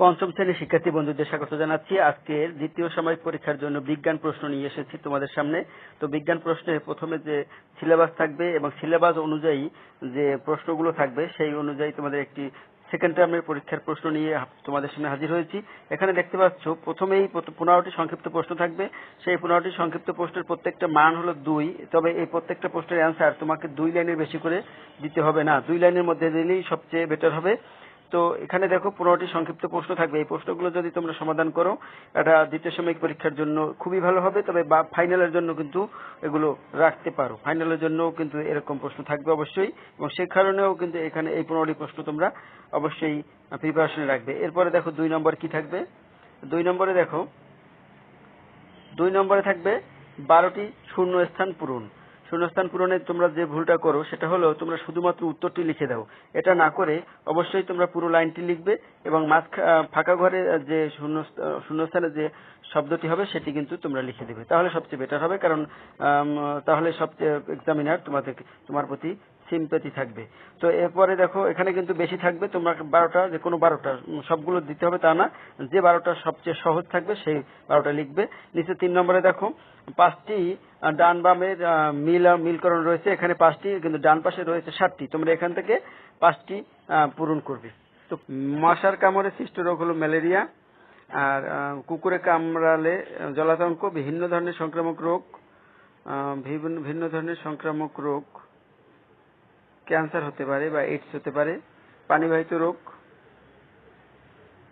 পঞ্চম শ্রেণির শিক্ষার্থী বন্ধুদের স্বাগত জানাচ্ছি। আজকের দ্বিতীয় সাময়িক পরীক্ষার জন্য বিজ্ঞান প্রশ্ন নিয়ে এসেছি তোমাদের সামনে। তো বিজ্ঞান প্রশ্নে প্রথমে যে সিলেবাস থাকবে এবং সিলেবাস অনুযায়ী যে প্রশ্নগুলো থাকবে, সেই অনুযায়ী তোমাদের একটি সেকেন্ড টার্মের পরীক্ষার প্রশ্ন নিয়ে তোমাদের সামনে হাজির হয়েছি। এখানে দেখতে পাচ্ছ, প্রথমেই পনেরোটি সংক্ষিপ্ত প্রশ্ন থাকবে। সেই পনেরোটি সংক্ষিপ্ত প্রশ্নের প্রত্যেকটা মান হলো দুই। তবে এই প্রত্যেকটা প্রশ্নের অ্যান্সার তোমাকে দুই লাইনের বেশি করে দিতে হবে না। দুই লাইনের মধ্যে দিলেই সবচেয়ে বেটার হবে। তো এখানে দেখো পনেরোটি সংক্ষিপ্ত প্রশ্ন থাকবে। এই প্রশ্নগুলো যদি তোমরা সমাধান করো, এটা দ্বিতীয় সাময়িক পরীক্ষার জন্য খুবই ভালো হবে, তবে বা ফাইনালের জন্য কিন্তু এগুলো রাখতে পারো। ফাইনালের জন্য কিন্তু এরকম প্রশ্ন থাকবে অবশ্যই, এবং সে কারণেও কিন্তু এখানে এই পনেরোটি প্রশ্ন তোমরা অবশ্যই প্রিপারেশনে রাখবে। এরপরে দেখো দুই নম্বর কি থাকবে? দুই নম্বরে দেখো, দুই নম্বরে থাকবে বারোটি শূন্য স্থান পূরণ। শূন্যস্থান পূরণে তোমরা যে ভুলটা করো, সেটা হলো তোমরা শুধুমাত্র উত্তরটি লিখে দাও। এটা না করে অবশ্যই তোমরা পুরো লাইনটি লিখবে এবং ফাঁকা ঘরে যে শূন্য শূন্যস্থানে যে শব্দটি হবে, সেটি কিন্তু তোমরা লিখে দেবে। তাহলে সবচেয়ে বেটার হবে কারণ তাহলে সবচেয়ে এক্সামিনার তোমাদের তোমার প্রতি সিম্পেথি থাকবে। তো এরপরে দেখো, এখানে কিন্তু বেশি থাকবে, তোমরা বারোটা, যে কোনো বারোটা সবগুলো দিতে হবে তা না। যে বারোটা সবচেয়ে সহজ থাকবে, সেই বারোটা লিখবে। নিচে তিন নম্বরে দেখো, পাঁচটি ডান বামের মিল মিলকরণ রয়েছে। এখানে পাঁচটি, কিন্তু ডান পাশে রয়েছে সাতটি। তোমরা এখান থেকে পাঁচটি পূরণ করবে। তো মশার কামড়ে সৃষ্ট রোগ হলো ম্যালেরিয়া, আর কুকুরে কামড়ালে জলাতঙ্ক, বিভিন্ন ধরনের সংক্রামক রোগ ভিন্ন ধরনের সংক্রামক রোগ ক্যান্সার হতে পারে বা এইডস হতে পারে, পানিবাহিত রোগ,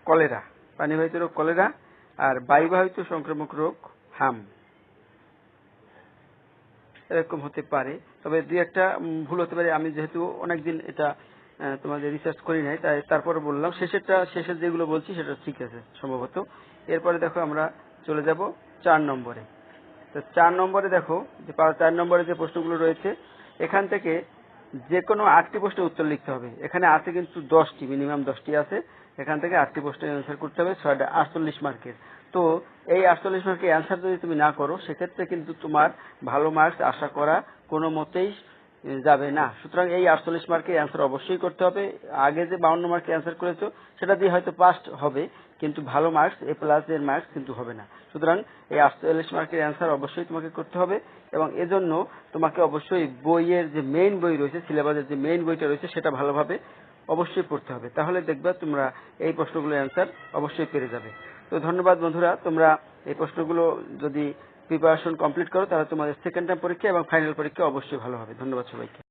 কলেরা, পানিবাহিত রোগ, কলেরা, আর বায়ুবাহিত সংক্রামক রোগ, হাম। এরকম হতে পারে। তবে দুই একটা ভুল হতে পারে। আমি যেহেতু অনেকদিন এটা তোমাদের রিসার্চ করি নাই, তাই তারপরে বললাম। শেষেরটা, শেষের যেগুলো বলছি, সেটা ঠিক আছে, সম্ভবত। এরপরে দেখো আমরা চলে যাব চার নম্বরে। তো চার নম্বরে দেখো, যে চার নম্বরে যে প্রশ্নগুলো রয়েছে, এখান থেকে যে কোনো আটটি প্রশ্নের উত্তর লিখতে হবে। এখানে আছে কিন্তু দশটি মিনিমাম দশটি আছে। এখান থেকে আটটি প্রশ্নের অ্যান্সার করতে হবে, ছয়টা, আটচল্লিশ মার্কের। তো এই আটচল্লিশ মার্কের অ্যান্সার যদি তুমি না করো, সেক্ষেত্রে কিন্তু তোমার ভালো মার্কস আশা করা কোনো মতেই যাবে। না, সুতরাং এই আটচল্লিশ মার্কের অ্যান্সার অবশ্যই করতে হবে। আগে যে বাউন্ন মার্কে অ্যান্সার করেছ, সেটা দিয়ে হয়তো পাস্ট হবে, কিন্তু ভালো মার্কস এ প্লাস এর মার্কস কিন্তু হবে না। সুতরাং এই আটচল্লিশ মার্কের অ্যান্সার অবশ্যই তোমাকে করতে হবে এবং এজন্য তোমাকে অবশ্যই বইয়ের যে মেইন বই রয়েছে সিলেবাসের যে মেইন বইটা রয়েছে, সেটা ভালোভাবে অবশ্যই পড়তে হবে। তাহলে দেখবে তোমরা এই প্রশ্নগুলোর অ্যান্সার অবশ্যই পেরে যাবে। তো ধন্যবাদ বন্ধুরা, তোমরা এই প্রশ্নগুলো যদি প্রিপারেশন কমপ্লিট করো, তাহলে তোমাদের সেকেন্ড টাইম পরীক্ষা এবং ফাইনাল পরীক্ষা অবশ্যই ভালো হবে। ধন্যবাদ সবাইকে।